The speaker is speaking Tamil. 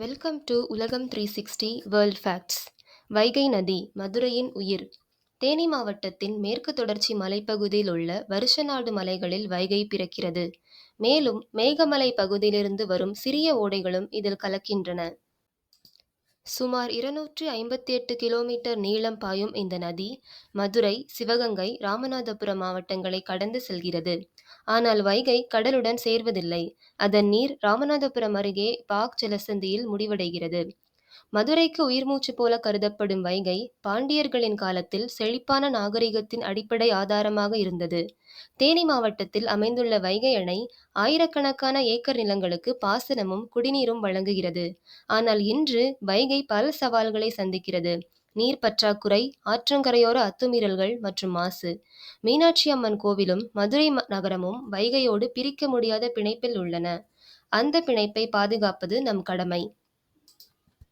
வெல்கம் டு உலகம் three sixty world facts Vaigai நதி மதுரையின் உயிர். தேனி மாவட்டத்தின் மேற்கு தொடர்ச்சி மலைப்பகுதியில் உள்ள வருஷநாடு மலைகளில் வைகை பிறக்கிறது. மேலும் மேகமலை பகுதியிலிருந்து வரும் சிறிய ஓடைகளும் இதில் கலக்கின்றன. சுமார் இருநூற்றி ஐம்பத்தி எட்டு கிலோமீட்டர் நீளம் பாயும் இந்த நதி மதுரை சிவகங்கை ராமநாதபுரம் மாவட்டங்களை கடந்து செல்கிறது. ஆனால் வைகை கடலுடன் சேர்வதில்லை. அதன் நீர் ராமநாதபுரம் அருகே பாக் ஜலசந்தியில் முடிவடைகிறது. மதுரைக்கு உயிர்மூச்சு போல கருதப்படும் வைகை பாண்டியர்களின் காலத்தில் செழிப்பான நாகரிகத்தின் அடிப்படை ஆதாரமாக இருந்தது. தேனி மாவட்டத்தில் அமைந்துள்ள வைகை அணை ஆயிரக்கணக்கான ஏக்கர் நிலங்களுக்கு பாசனமும் குடிநீரும் வழங்குகிறது. ஆனால் இன்று வைகை பல சவால்களை சந்திக்கிறது. நீர் பற்றாக்குறை ஆற்றங்கரையோர அத்துமீறல்கள் மற்றும் மாசு. மீனாட்சி அம்மன் கோவிலும் மதுரை நகரமும் வைகையோடு பிரிக்க முடியாத பிணைப்பில் உள்ளன. அந்த பிணைப்பை பாதுகாப்பது நம் கடமை.